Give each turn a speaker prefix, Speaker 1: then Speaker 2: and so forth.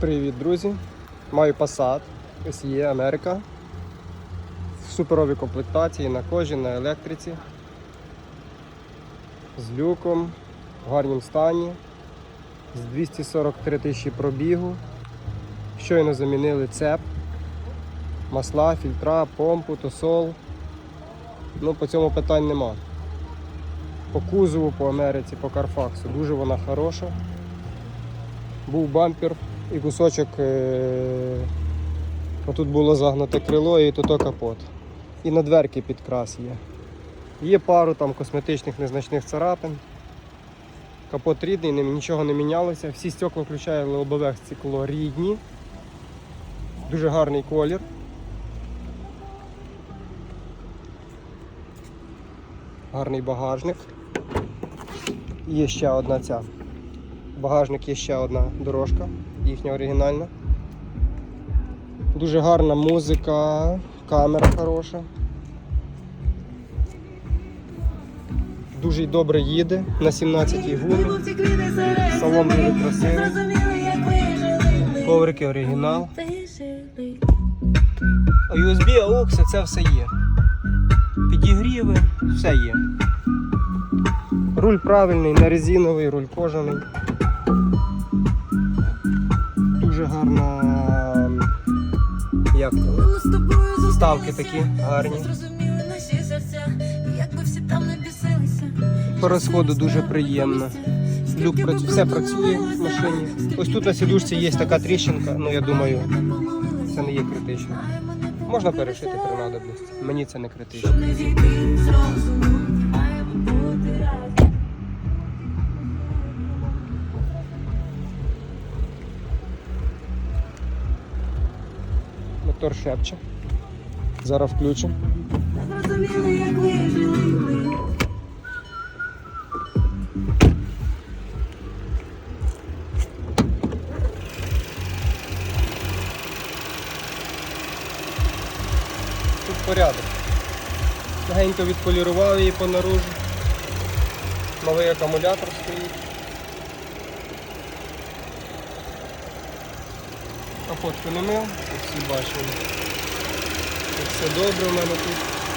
Speaker 1: Привіт, друзі! Маю Passat SE Америка. В суперовій комплектації на кожі, на електриці. З люком, в гарнім стані, з 243 тисячі пробігу. Щойно замінили цеп, масла, фільтра, помпу, тосол. Ну, по цьому питань нема. По кузову, по Америці, по Карфаксу. Дуже вона хороша. Був бампер і кусочок. Е... Отут було загнуте крило і тут капот. І на дверки підкрас є. Є пару там косметичних незначних царапин. Капот рідний, нічого не мінялося. Всі стекла, включає лобове стекло рідні. Дуже гарний колір. Гарний багажник. Є ще одна ця. Багажник є ще одна дорожка, їхня оригінальна. Дуже гарна музика, камера хороша. Дуже добре їде на 17 гумі. Салон дуже красивий. Коврики оригінал. USB, AUX, це все є. Підігріви, все є. Руль правильний, не резиновий, руль кожаний. Дуже гарна. м, Як то?
Speaker 2: Ставки такі гарні.
Speaker 1: По розходу дуже приємно. Люк все працює в машині. Ось тут на сідушці є така тріщинка, ну я думаю, це не є критично. Можна перешити при надобності. Мені це не критично. Мотор шепче. Зараз включимо. Зрозуміли, як вижили. Тут порядок. Легенько відполірував її по наружу. Новий акумулятор стоїть. Капотку не мив, всі бачили. Все добре у мене тут.